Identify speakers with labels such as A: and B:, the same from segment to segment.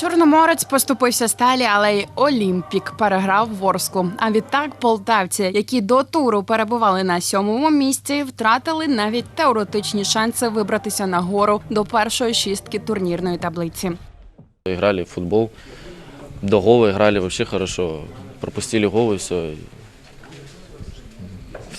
A: Чорноморець поступився сталі, але й Олімпік переграв Ворску. А відтак полтавці, які до туру перебували на сьомому місці, втратили навіть теоретичні шанси вибратися на гору до першої шістки турнірної таблиці.
B: Грали в футбол, до гола грали взагалі хорошо. Пропустили гол і все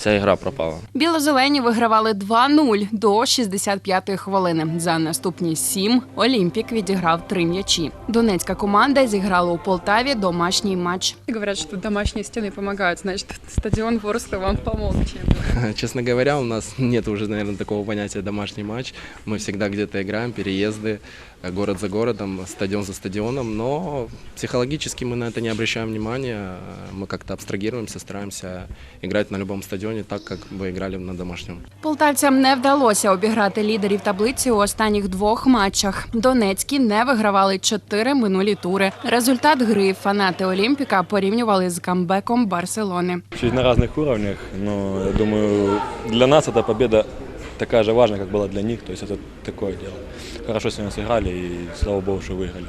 B: Вся игра пропала.
A: Білозелені вигравали 2-0 до 65-ї хвилини. За наступні сім Олімпік відіграв три м'ячі. Донецька команда зіграла у Полтаві домашній матч.
C: Говорят, что домашние стены помогают, значит, стадион Ворскла вам помог чем-то.
D: Честно говоря, у нас нет уже, наверное, такого понятия домашний матч. Мы всегда где-то играем, переезды, э, город за городом, стадион за стадионом, но психологически мы на это не обращаем внимания. Мы как-то абстрагируемся, стараемся играть на любом стадионе так, как бы играли на домашнем.
A: Полтавцям не вдалося обіграти лідерів таблиці у останніх двох матчах. Донецькі не вигравали чотири минулі тури. Результат гри фанати Олімпіка порівнювали з камбеком Барселони.
E: чуть на разных уровнях, но я думаю, для нас эта победа такая же важная, как была для них. То есть это такое дело. Хорошо сегодня сыграли и слава богу, что выиграли.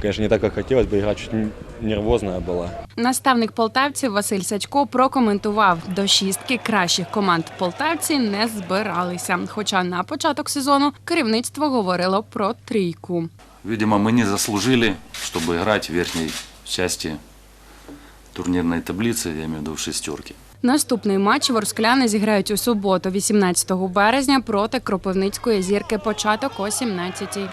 E: Конечно, не так, как хотелось бы, игра чуть н- нервозная была.
A: Наставник полтавців Василь Сачко прокоментував до шістки кращих команд полтавці не збиралися. Хоча на початок сезону керівництво говорило про трійку.
F: Видимо, мы не заслужили, чтобы играть в верхней части турнирной таблицы, я имею в виду в шестерке.
A: Наступний матч ворскляни зіграють у суботу, 18 березня, проти Кропивницької зірки. Початок о 17-й.